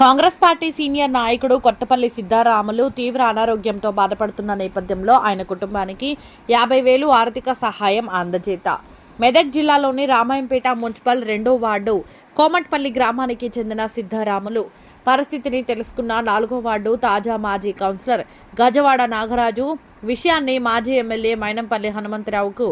Congress party senior నాయకుడు కొత్తపల్లి సిద్ధారాములు తీవ్ర అనారోగ్యంతో బాధపడుతున్న నేపథ్యంలో ఆయన కుటుంబానికి యాభై వేలు ఆర్థిక సహాయం అందజేత. మెదక్ జిల్లాలోని రామాయంపేట మున్సిపల్ రెండో వార్డు కోమట్పల్లి గ్రామానికి చెందిన సిద్ధారాములు. పరిస్థితిని తెలుసుకున్న నాలుగో వార్డు తాజా మాజీ కౌన్సిలర్ గజవాడ నాగరాజు విషయాన్ని మాజీ ఎమ్మెల్యే మైనంపల్లి హనుమంతరావుకు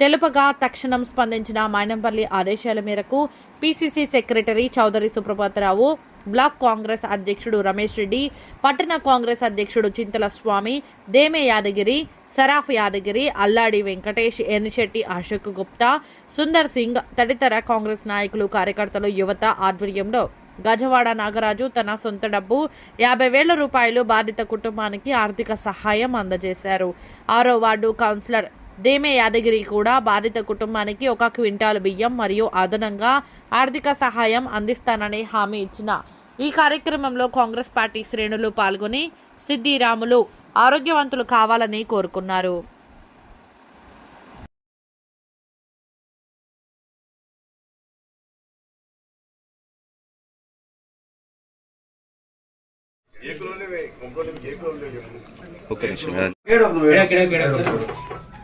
తెలుపగా తక్షణం స్పందించిన మైనంపల్లి ఆదేశాల మేరకు PCC secretary Chowdary Suprabhatarao block Congress అధ్యక్షుడు రమేష్ రెడ్డి పట్టణ కాంగ్రెస్ అధ్యక్షుడు చింతల స్వామి దేమే యాదగిరి సరాఫ్ యాదగిరి అల్లాడి వెంకటేష్ ఎన్నిశెట్టి అశోక్ గుప్తా సుందర్ సింగ్ తదితర కాంగ్రెస్ నాయకులు కార్యకర్తలు యువత ఆధ్వర్యంలో గజవాడ నాగరాజు తన సొంత డబ్బు యాభై వేల రూపాయలు బాధిత కుటుంబానికి ఆర్థిక సహాయం అందజేశారు. ఆరో వార్డు కౌన్సిలర్ దేమే యాదగిరి కూడా బాధిత కుటుంబానికి ఒక క్వింటాల్ బియ్యం మరియు అదనంగా ఆర్థిక సహాయం అందిస్తానని హామీ ఇచ్చిన ఈ కార్యక్రమంలో కాంగ్రెస్ పార్టీ శ్రేణులు పాల్గొని సిద్దిరాములు ఆరోగ్యవంతులు కావాలని కోరుకున్నారు. ఒక్క నిమిషం.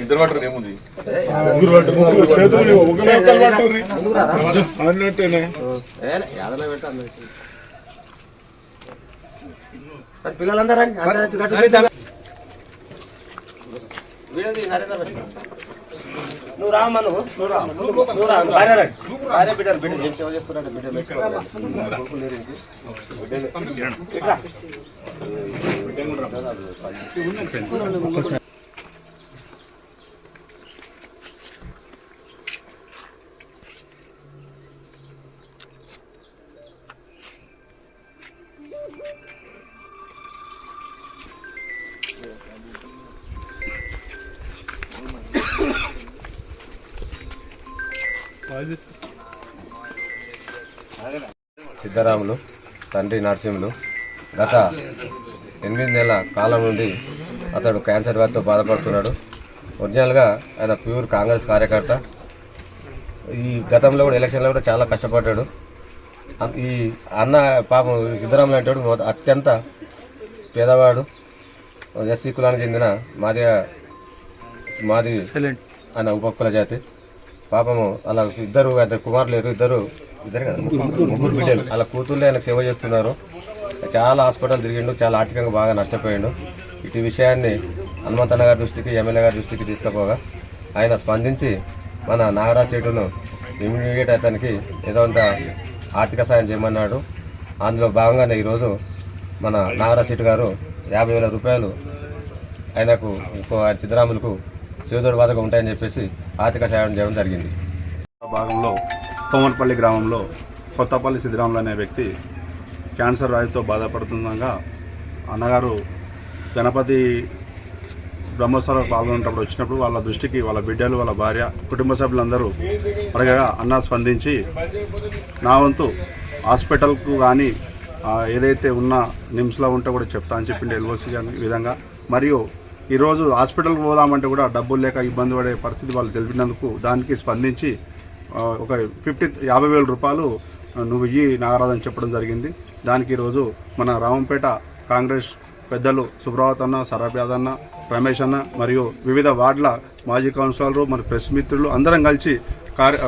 ఇద్దరు పట్టరు ఏముంది. అన్నట్టేనే పిల్లలందరూ నువ్వు రామ్మా నువ్వు. నువ్వు భార్య. భార్య బిడ్డలు బిడ్డలు ఏం సేవ చేస్తున్నాడు బిడ్డలు. బిడ్డలు. సిద్ధరాములు తండ్రి నరసింహులు గత ఎనిమిది నెలల కాలం నుండి అతడు క్యాన్సర్ వ్యాధితో బాధపడుతున్నాడు. ఒరిజినల్గా ఆయన ప్యూర్ కాంగ్రెస్ కార్యకర్త. ఈ గతంలో కూడా ఎలక్షన్లో కూడా చాలా కష్టపడ్డాడు. ఈ అన్న పాపం సిద్ధరాములు అంటాడు అత్యంత పేదవాడు. ఎస్సీ కులానికి చెందిన మాది మాది ఆయన ఉపకుల జాతి. పాపము అలా ఇద్దరు ఇద్దరు కుమారులు లేరు ఇద్దరు ఇద్దరు కదా? ముగ్గురు బిడ్డలు. అలా కూతుర్లు ఆయనకు సేవ చేస్తున్నారు. చాలా హాస్పిటల్ తిరిగిండు చాలా ఆర్థికంగా బాగా నష్టపోయిండు. ఇటు విషయాన్ని హనుమంతన్న గారి దృష్టికి ఎమ్మెల్యే గారి దృష్టికి తీసుకుపోగా ఆయన స్పందించి మన నాగరాజ్ సీటును ఇమీడియట్ అతనికి ఏదో అంత ఆర్థిక సాయం చేయమన్నాడు. అందులో భాగంగానే ఈరోజు మన నాగరాజ్ సీటు గారు యాభై వేల రూపాయలు ఆయనకు ఇంకో ఆయన సిద్ధరాములకు చేదోడు బాధగా ఉంటాయని చెప్పేసి ఆర్థిక సాయం చేయడం జరిగింది. భాగంలో కోమర్పల్లి గ్రామంలో కొత్తపల్లి సిద్ధిరాములు అనే వ్యక్తి క్యాన్సర్ వ్యాధితో బాధపడుతుండగా అన్నగారు గణపతి బ్రహ్మోత్సవాలు పాల్గొనేటప్పుడు వచ్చినప్పుడు వాళ్ళ దృష్టికి వాళ్ళ బిడ్డలు వాళ్ళ భార్య కుటుంబ సభ్యులందరూ అడగగా అన్న స్పందించి నా వంతు హాస్పిటల్కు కానీ ఏదైతే ఉన్న నిమ్స్లో ఉంటే కూడా చెప్తా అని చెప్పింది ఎల్ఓసి కానీ ఈ విధంగా. మరియు ఈరోజు హాస్పిటల్కి పోదామంటే కూడా డబ్బులు లేక ఇబ్బంది పడే పరిస్థితి వాళ్ళు తెలిపినందుకు దానికి స్పందించి ఒక ఫిఫ్టీ యాభై వేల రూపాయలు నువ్వు ఇయ్యి నాగరాజని చెప్పడం జరిగింది. దానికి ఈరోజు మన రామంపేట కాంగ్రెస్ పెద్దలు సుబ్రవత్ అన్న సరాబ్యాద్ అన్న రమేష్ అన్న మరియు వివిధ వార్డుల మాజీ కౌన్సిలర్లు మన ప్రెస్ మిత్రులు అందరం కలిసి కార్య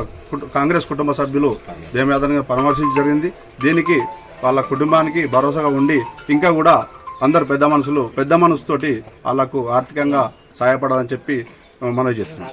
కాంగ్రెస్ కుటుంబ సభ్యులు దేమయాదవ్ని పరామర్శించడం జరిగింది. దీనికి వాళ్ళ కుటుంబానికి భరోసాగా ఉండి ఇంకా కూడా అందరు పెద్ద మనుషులు పెద్ద మనసుతోటి వాళ్ళకు ఆర్థికంగా సహాయపడాలని చెప్పి మనవి చేస్తున్నాం.